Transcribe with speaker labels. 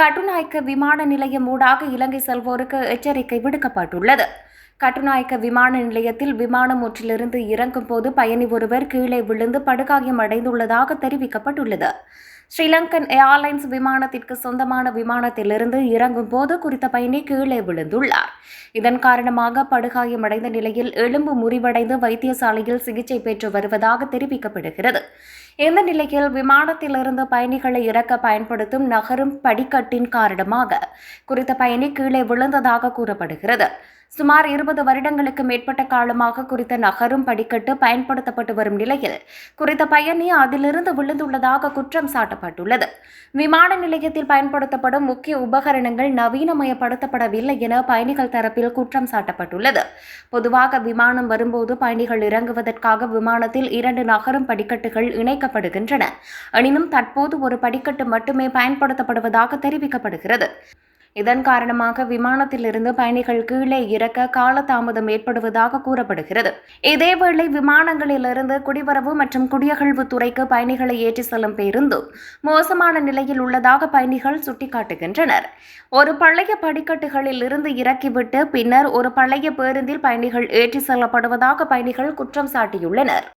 Speaker 1: கட்டுநாயக்க விமான நிலையம் ஊடாக இலங்கை செல்வோருக்கு எச்சரிக்கை விடுக்கப்பட்டுள்ளது. கட்டுநாயக்க விமான நிலையத்தில் விமானம் ஒன்றிலிருந்து இறங்கும் போது பயணி ஒருவர் கீழே விழுந்து படுகாயம் அடைந்துள்ளதாக தெரிவிக்கப்பட்டுள்ளது. ஸ்ரீலங்கன் ஏர்லைன்ஸ் விமானத்திற்கு சொந்தமான விமானத்திலிருந்து இறங்கும் போது குறித்த பயணி கீழே விழுந்துள்ளார். இதன் காரணமாக படுகாயமடைந்த நிலையில் எலும்பு முறிவடைந்து வைத்தியசாலையில் சிகிச்சை பெற்று வருவதாக தெரிவிக்கப்படுகிறது. இந்த நிலையில் விமானத்திலிருந்து பயணிகளை இறக்க பயன்படுத்தும் நகரும் படிக்கட்டின் காரணமாக குறித்த பயணி கீழே விழுந்ததாக கூறப்படுகிறது. சுமார் இருபது வருடங்களுக்கு மேற்பட்ட காலமாக குறித்த நகரும் படிக்கட்டு பயன்படுத்தப்பட்டு வரும் நிலையில் குறித்த பயணி அதிலிருந்து விழுந்துள்ளதாக குற்றம் சாட்டப்பட்டுள்ளது. விமான நிலையத்தில் பயன்படுத்தப்படும் முக்கிய உபகரணங்கள் நவீனமயப்படுத்தப்படவில்லை என பயணிகள் தரப்பில் குற்றம் சாட்டப்பட்டுள்ளது. பொதுவாக விமானம் வரும்போது பயணிகள் இறங்குவதற்காக விமானத்தில் இரண்டு நகரும் படிக்கட்டுகள் இணைக்கப்படுகின்றன. எனினும் தற்போது ஒரு படிக்கட்டு மட்டுமே பயன்படுத்தப்படுவதாக தெரிவிக்கப்படுகிறது. இதன் காரணமாக விமானத்திலிருந்து பயணிகள் கீழே இறக்க காலதாமதம் ஏற்படுவதாக கூறப்படுகிறது. இதேவேளை விமானங்களிலிருந்து குடிவரவு மற்றும் குடியகழ்வு துறைக்கு பயணிகளை ஏற்றி செல்லும் பேருந்து மோசமான நிலையில் உள்ளதாக பயணிகள் சுட்டிக்காட்டுகின்றனர். ஒரு பழைய படிக்கட்டுகளில் இருந்து இறக்கிவிட்டு பின்னர் ஒரு பழைய பேருந்தில் பயணிகள் ஏற்றி செல்லப்படுவதாக பயணிகள் குற்றம் சாட்டியுள்ளனர்.